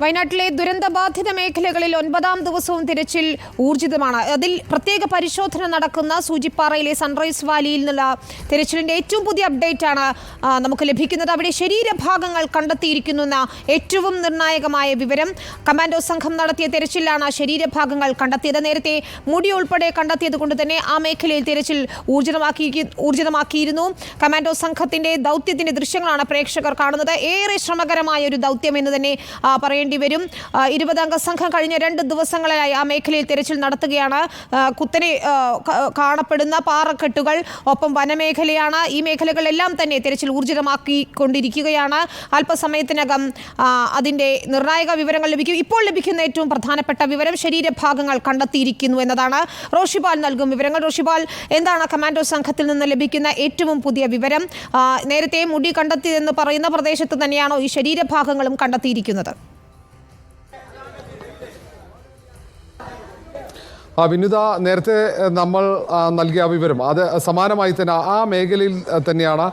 വയനാട്ടിലെ ദുരന്തബാധിത മേഖലകളിൽ ഒൻപതാം ദിവസവും തിരച്ചിൽ ഊർജിതമാണ്. അതിൽ പ്രത്യേക പരിശോധന നടക്കുന്ന സൂചിപ്പാറയിലെ സൺറൈസ് വാലിയിൽ നിന്നുള്ള തിരച്ചിലിന്റെ ഏറ്റവും പുതിയ അപ്ഡേറ്റ് ആണ് നമുക്ക് ലഭിക്കുന്നത്. അവിടെ ശരീരഭാഗങ്ങൾ കണ്ടെത്തിയിരിക്കുന്നു എന്ന ഏറ്റവും നിർണായകമായ വിവരം കമാൻഡോ സംഘം നടത്തിയ തിരച്ചിലാണ് ശരീരഭാഗങ്ങൾ കണ്ടെത്തിയത്. നേരത്തെ മുടി ഉൾപ്പെടെ കണ്ടെത്തിയത് കൊണ്ട് തന്നെ ആ മേഖലയിൽ തിരച്ചിൽ ഊർജിതമാക്കി ഊർജിതമാക്കിയിരുന്നു. കമാൻഡോ സംഘത്തിന്റെ ദൗത്യത്തിന്റെ ദൃശ്യങ്ങളാണ് പ്രേക്ഷകർ കാണുന്നത്. ഏറെ ശ്രമകരമായ ഒരു ദൗത്യം എന്ന് തന്നെ ആ, പറയേണ്ടി വരും ഇരുപതംഗ സംഘം കഴിഞ്ഞ രണ്ട് ദിവസങ്ങളിലായി ആ മേഖലയിൽ തിരച്ചിൽ നടത്തുകയാണ്. കുത്തനെ കാണപ്പെടുന്ന പാറക്കെട്ടുകൾ ഒപ്പം വനമേഖലയാണ്. ഈ മേഖലകളെല്ലാം തന്നെ തിരച്ചിൽ ഊർജിതമാക്കിക്കൊണ്ടിരിക്കുകയാണ്. അല്പസമയത്തിനകം അതിന്റെ നിർണായക വിവരങ്ങൾ ലഭിക്കും. ഇപ്പോൾ ലഭിക്കുന്ന ഏറ്റവും പ്രധാനപ്പെട്ട വിവരം ശരീരഭാഗങ്ങൾ കണ്ടെത്തിയിരിക്കുന്നു എന്നതാണ്. റോഷിപാൽ നൽകും വിവരങ്ങൾ. റോഷിപാൽ എന്താണ് കമാൻഡോ സംഘത്തിൽ നിന്ന് ലഭിക്കുന്ന ഏറ്റവും പുതിയ വിവരം? നേരത്തെ മുടി കണ്ടെത്തിയതെന്ന് പറയുന്ന പ്രദേശത്ത് തന്നെയാണോ ഈ ശരീരഭാഗങ്ങളും കണ്ടെത്തിയിരിക്കുന്നത്? വിനിത നേരത്തെ നമ്മൾ നൽകിയ വിവരം അത് സമാനമായി തന്നെ ആ മേഖലയിൽ തന്നെയാണ്.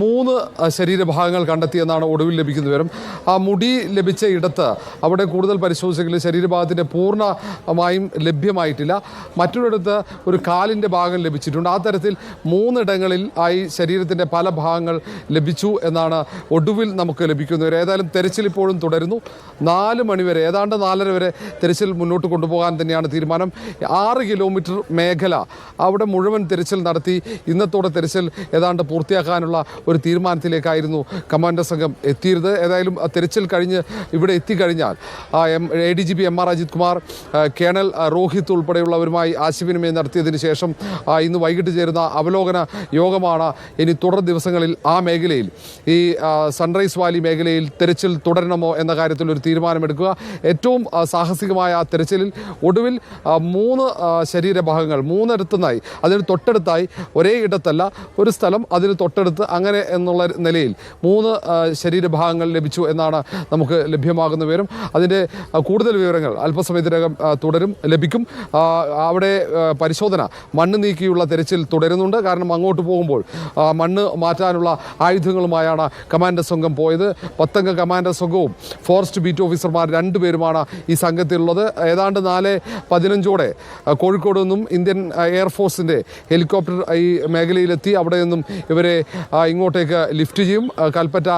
മൂന്ന് ശരീരഭാഗങ്ങൾ കണ്ടെത്തിയെന്നാണ് ഒടുവിൽ ലഭിക്കുന്ന വിവരം. ആ മുടി ലഭിച്ച ഇടത്ത് അവിടെ കൂടുതൽ പരിശോധിച്ചെങ്കിലും ശരീരഭാഗത്തിന്റെ പൂർണമായും ലഭ്യമായിട്ടില്ല. മറ്റൊരിടത്ത് ഒരു കാലിന്റെ ഭാഗം ലഭിച്ചിട്ടുണ്ട്. ആ തരത്തിൽ മൂന്നിടങ്ങളിൽ ആയി ശരീരത്തിന്റെ പല ഭാഗങ്ങൾ ലഭിച്ചു എന്നാണ് ഒടുവിൽ നമുക്ക് ലഭിക്കുന്നത് ഏതായാലും തെരച്ചിൽ ഇപ്പോഴും തുടരുന്നു. നാല് മണിവരെ ഏതാണ്ട് നാലര വരെ തെരച്ചിൽ മുന്നോട്ട് കൊണ്ടുപോകാൻ തന്നെയാണ് തീരുമാനം. ആറ് കിലോമീറ്റർ മേഖല അവിടെ മുഴുവൻ തെരച്ചിൽ നടത്തി ഇന്നത്തോടെ തെരച്ചിൽ ഏതാണ്ട് പൂർത്തിയാക്കാനുള്ള ഒരു തീരുമാനത്തിലേക്കായിരുന്നു കമാൻഡർ സംഘം എത്തിയിരുന്നത്. ഏതായാലും തെരച്ചിൽ കഴിഞ്ഞ് ഇവിടെ എത്തിക്കഴിഞ്ഞാൽ M A D G P M R Ajith Kumar colonel Rohit ഉൾപ്പെടെയുള്ളവരുമായി ആശയവിനിമയം നടത്തിയതിന് ശേഷം ഇന്ന് വൈകിട്ട് ചേരുന്ന അവലോകന യോഗമാണ് ഇനി തുടർ ദിവസങ്ങളിൽ ആ മേഖലയിൽ ഈ സൺറൈസ് വാലി മേഖലയിൽ തെരച്ചിൽ തുടരണമോ എന്ന കാര്യത്തിൽ ഒരു തീരുമാനമെടുക്കുക. ഏറ്റവും സാഹസികമായ ആ തെരച്ചിലിൽ ഒടുവിൽ മൂന്ന് ശരീരഭാഗങ്ങൾ മൂന്നിടത്തുനിന്നായി അതിന് തൊട്ടടുത്തായി ഒരേ ഇടത്തല്ല ഒരു സ്ഥലം അതിന് തൊട്ടടുത്ത് അങ്ങനെ എന്നുള്ള നിലയിൽ മൂന്ന് ശരീരഭാഗങ്ങൾ ലഭിച്ചു എന്നാണ് നമുക്ക് ലഭ്യമാകുന്ന വിവരം. അതിന്റെ കൂടുതൽ വിവരങ്ങൾ അല്പസമയത്തിനകം തുടരും ലഭിക്കും. അവിടെ പരിശോധന മണ്ണ് നീക്കിയുള്ള തെരച്ചിൽ തുടരുന്നുണ്ട്. കാരണം അങ്ങോട്ട് പോകുമ്പോൾ മണ്ണ് മാറ്റാനുള്ള ആയുധങ്ങളുമായാണ് കമാൻഡർ സംഘം പോയത്. പത്തംഗ കമാൻഡർ സംഘവും ഫോറസ്റ്റ് ബീറ്റ് ഓഫീസർമാർ രണ്ടുപേരുമാണ് ഈ സംഘത്തിലുള്ളത്. ഏതാണ്ട് നാല് പതിനഞ്ചോടെ കോഴിക്കോട് നിന്നും ഇന്ത്യൻ എയർഫോഴ്സിന്റെ ഹെലികോപ്റ്റർ ഈ മേഖലയിലെത്തി. അവിടെ നിന്നും ഇവരെ ഇങ്ങോട്ടേക്ക് ലിഫ്റ്റ് ചെയ്യും. കൽപ്പറ്റ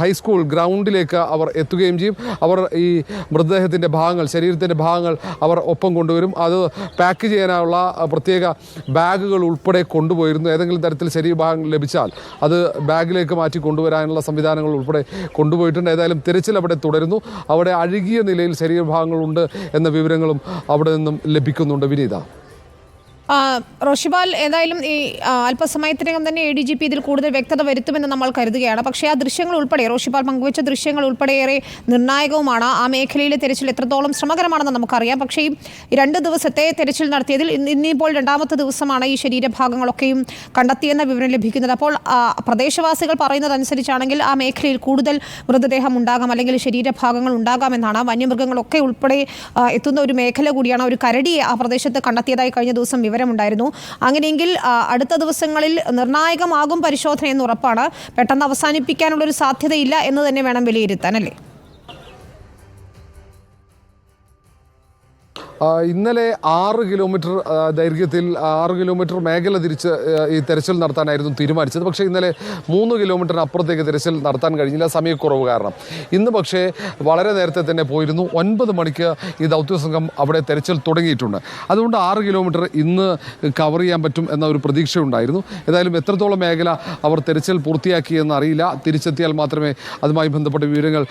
ഹൈസ്കൂൾ ഗ്രൗണ്ടിലേക്ക് അവർ എത്തുകയും ചെയ്യും. അവർ ഈ മൃതദേഹത്തിന്റെ ഭാഗങ്ങൾ ശരീരത്തിന്റെ ഭാഗങ്ങൾ അവർ ഒപ്പം കൊണ്ടുവരും. അത് പാക്ക് ചെയ്യാനുള്ള പ്രത്യേക ബാഗുകൾ ഉൾപ്പെടെ കൊണ്ടുപോയിരുന്നു. ഏതെങ്കിലും തരത്തിൽ ശരീരഭാഗങ്ങൾ ലഭിച്ചാൽ അത് ബാഗിലേക്ക് മാറ്റി കൊണ്ടുവരാനുള്ള സംവിധാനങ്ങൾ ഉൾപ്പെടെ കൊണ്ടുപോയിട്ടുണ്ട്. ഏതായാലും തിരച്ചിൽ അവിടെ തുടരുന്നു. അവിടെ അഴുകിയ നിലയിൽ ശരീരഭാഗങ്ങളുണ്ട് എന്ന വിവരങ്ങളും അവിടെ നിന്നും ലഭിക്കുന്നുണ്ട്. വിനീത. റോഷിബാൽ ഏതായാലും ഈ അല്പസമയത്തിനകം തന്നെ എ ഡി ജി പി ഇതിൽ കൂടുതൽ വ്യക്തത വരുത്തുമെന്ന് നമ്മൾ കരുതുകയാണ്. പക്ഷേ ആ ദൃശ്യങ്ങൾ ഉൾപ്പെടെ റോഷിബാൽ പങ്കുവച്ച ദൃശ്യങ്ങൾ ഉൾപ്പെടെ ഏറെ നിർണായകവുമാണ്. ആ മേഖലയിലെ തെരച്ചിൽ എത്രത്തോളം ശ്രമകരമാണെന്ന് നമുക്കറിയാം. പക്ഷേ ഈ രണ്ട് ദിവസത്തെ തെരച്ചിൽ നടത്തിയതിൽ ഇന്നിപ്പോൾ രണ്ടാമത്തെ ദിവസമാണ് ഈ ശരീരഭാഗങ്ങളൊക്കെയും കണ്ടെത്തിയെന്ന വിവരം ലഭിക്കുന്നത്. അപ്പോൾ പ്രദേശവാസികൾ പറയുന്നതനുസരിച്ചാണെങ്കിൽ ആ മേഖലയിൽ കൂടുതൽ മൃതദേഹം ഉണ്ടാകാം അല്ലെങ്കിൽ ശരീരഭാഗങ്ങൾ ഉണ്ടാകാമെന്നാണ്. വന്യമൃഗങ്ങളൊക്കെ ഉൾപ്പെടെ എത്തുന്ന ഒരു മേഖല കൂടിയാണ് ഒരു കരടിയെ ആ പ്രദേശത്ത് കണ്ടെത്തിയതായി കഴിഞ്ഞ ദിവസം വിവരമുണ്ടായിരുന്നു. അങ്ങനെയെങ്കിൽ അടുത്ത ദിവസങ്ങളിൽ നിർണായകമാകും പരിശോധന എന്ന് ഉറപ്പാണ്. പെട്ടെന്ന് അവസാനിപ്പിക്കാനുള്ളൊരു സാധ്യതയില്ല എന്ന് തന്നെ വേണം വിലയിരുത്താൻ അല്ലേ? ഇന്നലെ ആറ് കിലോമീറ്റർ ദൈർഘ്യത്തിൽ ആറ് കിലോമീറ്റർ മേഖല തിരിച്ച് ഈ തെരച്ചിൽ നടത്താനായിരുന്നു തീരുമാനിച്ചത്. പക്ഷേ ഇന്നലെ മൂന്ന് കിലോമീറ്ററിന് അപ്പുറത്തേക്ക് തെരച്ചിൽ നടത്താൻ കഴിഞ്ഞില്ല. സമയക്കുറവ് കാരണം. ഇന്ന് പക്ഷേ വളരെ നേരത്തെ തന്നെ പോയിരുന്നു. ഒൻപത് മണിക്ക് ഈ ദൗത്യസംഘം അവിടെ തെരച്ചിൽ തുടങ്ങിയിട്ടുണ്ട്. അതുകൊണ്ട് ആറ് കിലോമീറ്റർ ഇന്ന് കവർ ചെയ്യാൻ പറ്റും എന്ന ഒരു പ്രതീക്ഷയുണ്ടായിരുന്നു. ഏതായാലും എത്രത്തോളം മേഖല അവർ തെരച്ചിൽ പൂർത്തിയാക്കിയെന്ന് അറിയില്ല. തിരിച്ചെത്തിയാൽ മാത്രമേ അതുമായി ബന്ധപ്പെട്ട വിവരങ്ങൾ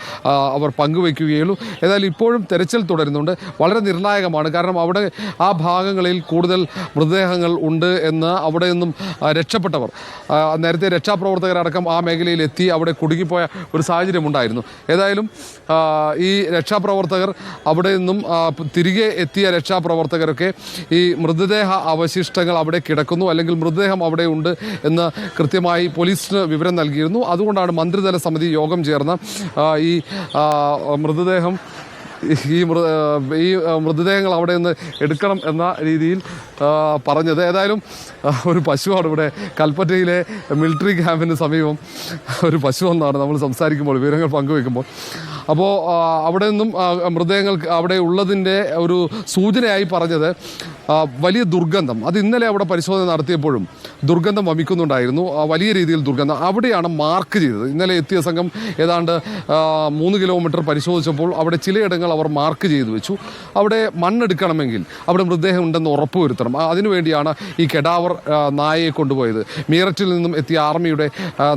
അവർ പങ്കുവയ്ക്കുകയുള്ളൂ ഏതായാലും ഇപ്പോഴും തെരച്ചിൽ തുടരുന്നുണ്ട്. വളരെ നിർണായകമാണ് കാരണം അവിടെ ആ ഭാഗങ്ങളിൽ കൂടുതൽ മൃതദേഹങ്ങൾ ഉണ്ട് എന്ന് അവിടെ നിന്നും രക്ഷപ്പെട്ടവർ. നേരത്തെ രക്ഷാപ്രവർത്തകരടക്കം ആ മേഖലയിൽ എത്തി അവിടെ കുടുങ്ങിപ്പോയ ഒരു സാഹചര്യം ഉണ്ടായിരുന്നു. ഏതായാലും ഈ രക്ഷാപ്രവർത്തകർ അവിടെ നിന്നും തിരികെ എത്തിയ രക്ഷാപ്രവർത്തകരൊക്കെ ഈ മൃതദേഹ അവശിഷ്ടങ്ങൾ അവിടെ കിടക്കുന്നു അല്ലെങ്കിൽ മൃതദേഹം അവിടെ ഉണ്ട് എന്ന് കൃത്യമായി പോലീസിന് വിവരം നൽകിയിരുന്നു. അതുകൊണ്ടാണ് മന്ത്രിതല സമിതി യോഗം ചേർന്ന് ഈ മൃതദേഹം ഈ മൃ ഈ മൃതദേഹങ്ങൾ അവിടെ നിന്ന് എടുക്കണം എന്ന രീതിയിൽ പറഞ്ഞത്. ഏതായാലും ഒരു പശുവാണ് ഇവിടെ കൽപ്പറ്റയിലെ മിലിറ്ററി ക്യാമ്പിന് സമീപം ഒരു പശു എന്നാണ് നമ്മൾ സംസാരിക്കുമ്പോൾ വിവരങ്ങൾ പങ്കുവെക്കുമ്പോൾ. അപ്പോൾ അവിടെ നിന്നും മൃതദേഹങ്ങൾ അവിടെ ഉള്ളതിന്റെ ഒരു സൂചനയായി പറഞ്ഞത് വലിയ ദുർഗന്ധം. അത് ഇന്നലെ അവിടെ പരിശോധന നടത്തിയപ്പോഴും ദുർഗന്ധം വമിക്കുന്നുണ്ടായിരുന്നു. വലിയ രീതിയിൽ ദുർഗന്ധം. അവിടെയാണ് മാർക്ക് ചെയ്തത്. ഇന്നലെ എത്തിയ സംഘം ഏതാണ്ട് മൂന്ന് കിലോമീറ്റർ പരിശോധിച്ചപ്പോൾ അവിടെ ചിലയിടങ്ങൾ അവർ മാർക്ക് ചെയ്തു വെച്ചു. അവിടെ മണ്ണെടുക്കണമെങ്കിൽ അവിടെ മൃതദേഹം ഉണ്ടെന്ന് ഉറപ്പുവരുത്തണം അതിനുവേണ്ടിയാണ് ഈ കെടാവർ നായയെ കൊണ്ടുപോയത്. മീററ്റിൽ നിന്നും എത്തിയ ആർമിയുടെ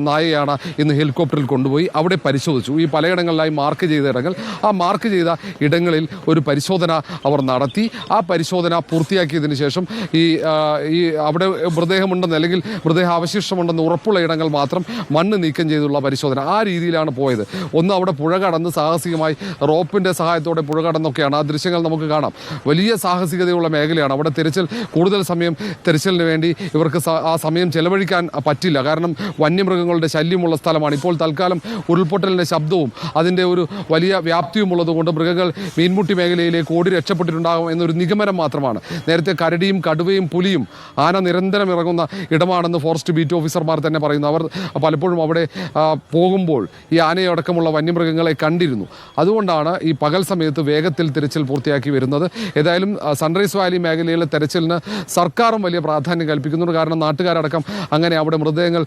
നായയാണ് ഇന്ന് ഹെലികോപ്റ്ററിൽ കൊണ്ടുപോയി അവിടെ പരിശോധിച്ചു. ഈ പലയിടങ്ങളിലായി മാർക്ക് ചെയ്ത ഇടങ്ങൾ. ആ മാർക്ക് ചെയ്ത ഇടങ്ങളിൽ ഒരു പരിശോധന അവർ നടത്തി. ആ പരിശോധന പൂർത്തിയാക്കിയതിന് ശേഷം ഈ ഈ അവിടെ മൃതദേഹമുണ്ടെന്ന് അല്ലെങ്കിൽ മൃതദേഹ അവശിഷ്ടമുണ്ടെന്ന് ഉറപ്പുള്ള ഇടങ്ങൾ മാത്രം മണ്ണ് നീക്കം ചെയ്തുള്ള പരിശോധന ആ രീതിയിലാണ് പോയത്. ഒന്ന് അവിടെ പുഴ കടന്ന് സാഹസികമായി റോപ്പിന്റെ സഹായത്തോടെ പുഴ കടന്നൊക്കെയാണ്. ആ ദൃശ്യങ്ങൾ നമുക്ക് കാണാം. വലിയ സാഹസികതയുള്ള മേഖലയാണ്. അവിടെ തിരച്ചിൽ കൂടുതൽ സമയം തിരച്ചിലിന് വേണ്ടി ഇവർക്ക് ആ സമയം ചെലവഴിക്കാൻ പറ്റില്ല. കാരണം വന്യമൃഗങ്ങളുടെ ശല്യമുള്ള സ്ഥലമാണ്. ഇപ്പോൾ തൽക്കാലം ഉരുൾപൊട്ടലിന്റെ ശബ്ദവും അതിന്റെ ഒരു വലിയ വ്യാപ്തിയുമുള്ളത് കൊണ്ട് മൃഗങ്ങൾ മീൻമുട്ടി മേഖലയിലേക്ക് ഓടി രക്ഷപ്പെട്ടിട്ടുണ്ടാകും എന്നൊരു നിഗമനം മാത്രമാണ്. നേരത്തെ കരടിയും കടുവയും പുലിയും ആന നിരന്തരം ഇറങ്ങുന്ന ഇടമാണെന്ന് ഫോറസ്റ്റ് ബീറ്റ് ഓഫീസർമാർ തന്നെ പറയുന്നു. അവർ പലപ്പോഴും അവിടെ പോകുമ്പോൾ ഈ ആനയടക്കമുള്ള വന്യമൃഗങ്ങളെ കണ്ടിരുന്നു. അതുകൊണ്ടാണ് ഈ പകൽ സമയത്ത് വേഗത്തിൽ തിരച്ചിൽ പൂർത്തിയാക്കി വരുന്നത്. ഏതായാലും സൺറൈസ് വാലി മേഖലയിലെ തെരച്ചിലിന് സർക്കാരും വലിയ പ്രാധാന്യം കൽപ്പിക്കുന്നുണ്ട്. കാരണം നാട്ടുകാരടക്കം അങ്ങനെ അവിടെ മൃതദേഹങ്ങൾ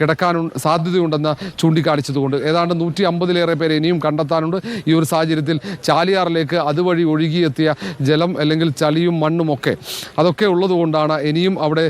കിടക്കാനും സാധ്യതയുണ്ടെന്ന് ചൂണ്ടിക്കാണിച്ചതുകൊണ്ട്. ഏതാണ്ട് നൂറ്റി അമ്പതിലേറെ പേരെ ഇനിയും കണ്ടെത്താനുണ്ട്. ഈ ഒരു സാഹചര്യത്തിൽ ചാലിയാറിലേക്ക് അതുവഴി ഒഴുകിയെത്തിയ ജലം അല്ലെങ്കിൽ ചളിയും മണ്ണും ഒക്കെ അതൊക്കെ ഉള്ളതുകൊണ്ടാണ് ഇനിയും അവിടെ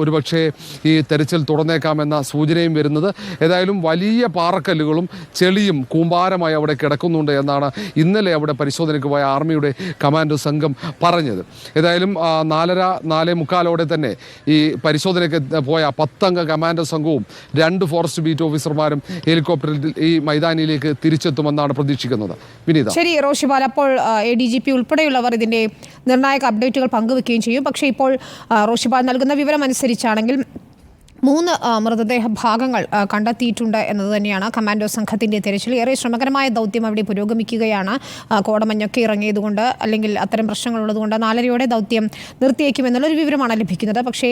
ഒരുപക്ഷെ ഈ തെരച്ചിൽ തുറന്നേക്കാമെന്ന സൂചനയും വരുന്നത്. ഏതായാലും വലിയ പാറക്കല്ലുകളും ചെളിയും കൂമ്പാരമായി അവിടെ കിടക്കുന്നുണ്ട് എന്നാണ് ഇന്നലെ അവിടെ പരിശോധനയ്ക്ക് പോയ ആർമിയുടെ കമാൻഡോ സംഘം പറഞ്ഞത്. ഏതായാലും നാലര നാലേ മുക്കാലോടെ തന്നെ ഈ പരിശോധനയ്ക്ക് പോയ പത്തംഗ കമാൻഡോ സംഘവും രണ്ട് ഫോറസ്റ്റ് ബീറ്റ് ഓഫീസർമാരും ഹെലികോപ്റ്ററിൽ ഈ മൈതാനിയിലേക്ക് തിരിച്ചെത്തുമെന്നാണ് പ്രതീക്ഷിക്കുന്നത്. വിനീത. ശരി റോഷിപാൽ അപ്പോൾ എ ഡി ജി പി ഉൾപ്പെടെയുള്ളവർ ഇതിന്റെ നിർണായക അപ്ഡേറ്റുകൾ പങ്കുവെക്കുകയും ചെയ്യും. പക്ഷേ ഇപ്പോൾ റോഷിപാൽ നൽകുന്ന വിവരം അനുസരിച്ചാണെങ്കിൽ മൂന്ന് മൃതദേഹ ഭാഗങ്ങൾ കണ്ടെത്തിയിട്ടുണ്ട് എന്നത് തന്നെയാണ് കമാൻഡോ സംഘത്തിന്റെ തിരച്ചിൽ. ഏറെ ശ്രമകരമായ ദൗത്യം അവിടെ പുരോഗമിക്കുകയാണ്. കോടമഞ്ഞൊക്കെ ഇറങ്ങിയതുകൊണ്ട് അല്ലെങ്കിൽ അത്തരം പ്രശ്നങ്ങളുള്ളതുകൊണ്ട് നാലരയോടെ ദൗത്യം നിർത്തിയേക്കുമെന്നുള്ളൊരു വിവരമാണ് ലഭിക്കുന്നത്. പക്ഷേ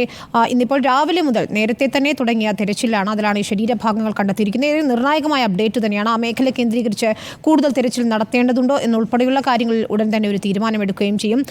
ഇന്നിപ്പോൾ രാവിലെ മുതൽ നേരത്തെ തന്നെ തുടങ്ങിയ തിരച്ചിലാണ് അതിലാണ് ഈ ശരീരഭാഗങ്ങൾ കണ്ടെത്തിയിരിക്കുന്നത്. ഏറെ നിർണായകമായ അപ്ഡേറ്റ് തന്നെയാണ് ആ മേഖല കേന്ദ്രീകരിച്ച് കൂടുതൽ തിരച്ചിൽ നടത്തേണ്ടതുണ്ടോ എന്നുൾപ്പെടെയുള്ള കാര്യങ്ങളിൽ ഉടൻ തന്നെ ഒരു തീരുമാനമെടുക്കുകയും ചെയ്യും.